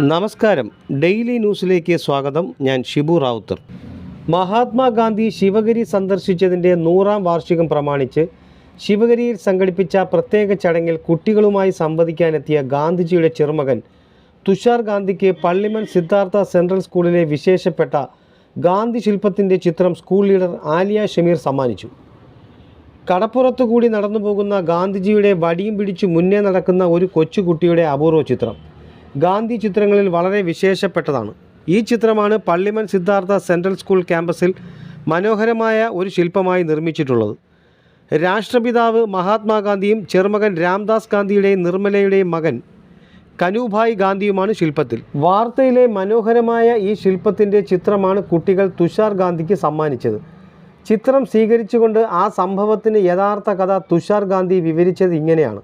നമസ്കാരം. ഡെയിലി ന്യൂസിലേക്ക് സ്വാഗതം. ഞാൻ ഷിബു റാവുത്തർ. മഹാത്മാഗാന്ധി ശിവഗിരി സന്ദർശിച്ചതിന്റെ നൂറാം വാർഷികം പ്രമാണിച്ച് ശിവഗിരിയിൽ സംഘടിപ്പിച്ച പ്രത്യേക ചടങ്ങിൽ കുട്ടികളുമായി സംവദിക്കാനെത്തിയ ഗാന്ധിജിയുടെ ചെറുമകൻ തുഷാർ ഗാന്ധിക്ക് പള്ളിമൺ സിദ്ധാർത്ഥ സെൻട്രൽ സ്കൂളിലെ വിശേഷപ്പെട്ട ഗാന്ധി ശില്പത്തിന്റെ ചിത്രം സ്കൂൾ ലീഡർ ആലിയ ഷമീർ സമ്മാനിച്ചു. കടപ്പുറത്തു കൂടി നടന്നു പോകുന്ന ഗാന്ധിജിയുടെ വടിയും പിടിച്ചു മുന്നേ നടക്കുന്ന ഒരു കൊച്ചുകുട്ടിയുടെ അപൂർവ ചിത്രം. ഗാന്ധി ചിത്രങ്ങളിൽ വളരെ വിശേഷപ്പെട്ടതാണ്. ഈ ചിത്രമാണ് പള്ളിമൺ സിദ്ധാർത്ഥ സെൻട്രൽ സ്കൂൾ ക്യാമ്പസിൽ മനോഹരമായ ഒരു ശില്പമായി നിർമ്മിച്ചിട്ടുള്ളത്. രാഷ്ട്രപിതാവ് മഹാത്മാഗാന്ധിയും ചെറുമകൻ രാംദാസ് ഗാന്ധിയുടെയും നിർമ്മലയുടെയും മകൻ കനുഭായ് ഗാന്ധിയുമാണ് ശില്പത്തിൽ. വാർത്തയിലെ മനോഹരമായ ഈ ശില്പത്തിന്റെ ചിത്രമാണ് കുട്ടികൾ തുഷാർ ഗാന്ധിക്ക് സമ്മാനിച്ചത്. ചിത്രം സ്വീകരിച്ചുകൊണ്ട് ആ സംഭവത്തിന് യഥാർത്ഥ കഥ തുഷാർ ഗാന്ധി വിവരിച്ചത് ഇങ്ങനെയാണ്.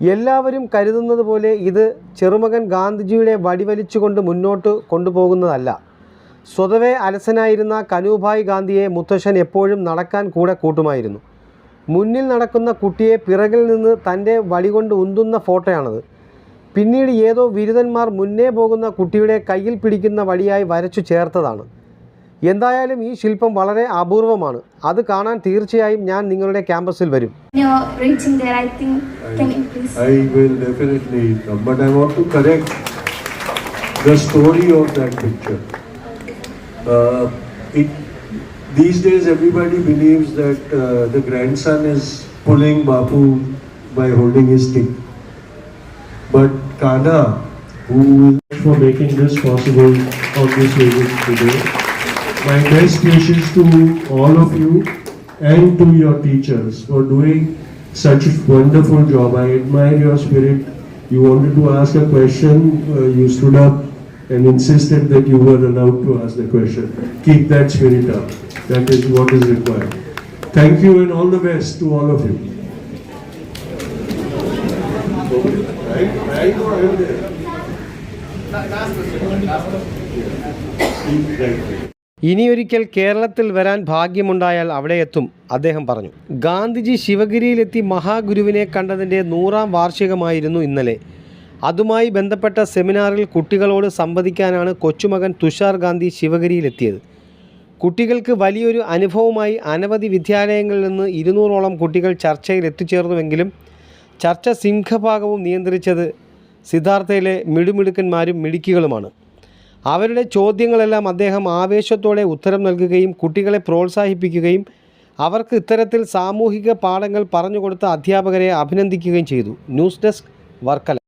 എല്ലാവരും കരുതുന്നത് പോലെ ഇത് ചെറുമകൻ ഗാന്ധിജിയുടെ വടിവലിച്ചുകൊണ്ട് മുന്നോട്ട് കൊണ്ടുപോകുന്നതല്ല. സ്വതവേ അലസനായിരുന്ന കനുഭായ് ഗാന്ധിയെ മുത്തശ്ശൻ എപ്പോഴും നടക്കാൻ കൂടെ കൂട്ടുമായിരുന്നു. മുന്നിൽ നടക്കുന്ന കുട്ടിയെ പിറകിൽ നിന്ന് തന്റെ വടികൊണ്ട് ഉന്തുന്ന ഫോട്ടോയാണത്. പിന്നീട് ഏതോ ബിരുദന്മാർ മുന്നേ പോകുന്ന കുട്ടിയുടെ കയ്യിൽ പിടിക്കുന്ന വടിയായി വരച്ചു ചേർത്തതാണ്. എന്തായാലും ഈ ശില്പം വളരെ അപൂർവമാണ് അത് കാണാൻ തീർച്ചയായും ഞാൻ നിങ്ങളുടെ ക്യാമ്പസിൽ വരും the story of that picture. Uh, it, these days, everybody believes that uh, the grandson is pulling Bapu by holding his stick. But Kana, who is for making this possible on this visit today, my best wishes to all of you and to your teachers for doing such a wonderful job. I admire your spirit. You wanted to ask a question, uh, you stood up and insisted that you were allowed to ask the question. Keep that spirit up. That is what is required. Thank you and all the best to all of you. Right, right, or are you there? ഇനിയൊരിക്കൽ കേരളത്തിൽ വരാൻ ഭാഗ്യമുണ്ടായാൽ അവിടെ എത്തും അദ്ദേഹം പറഞ്ഞു. ഗാന്ധിജി ശിവഗിരിയിലെത്തി മഹാഗുരുവിനെ കണ്ടതിന്റെ നൂറാം വാർഷികമായിരുന്നു ഇന്നലെ. അതുമായി ബന്ധപ്പെട്ട സെമിനാറിൽ കുട്ടികളോട് സംവദിക്കാനാണ് കൊച്ചുമകൻ തുഷാർ ഗാന്ധി ശിവഗിരിയിലെത്തിയത്. കുട്ടികൾക്ക് വലിയൊരു അനുഭവമായി അനവധി വിദ്യാലയങ്ങളിൽ നിന്ന് ഇരുന്നൂറോളം കുട്ടികൾ ചർച്ചയിൽ എത്തിച്ചേർന്നുവെങ്കിലും ചർച്ച സിംഹഭാഗവും നിയന്ത്രിച്ചത് സിദ്ധാർത്ഥയിലെ മിടുമിടുക്കന്മാരും മിടുക്കികളുമാണ്. അവരുടെ ചോദ്യങ്ങളെല്ലാം അദ്ദേഹം ആവേശത്തോടെ ഉത്തരം നൽകുകയും കുട്ടികളെ പ്രോത്സാഹിപ്പിക്കുകയും അവർക്ക് ഇത്തരത്തിൽ സാമൂഹിക പാഠങ്ങൾ പറഞ്ഞുകൊടുത്ത അധ്യാപകരെ അഭിനന്ദിക്കുകയും ചെയ്തു. News desk Varkala.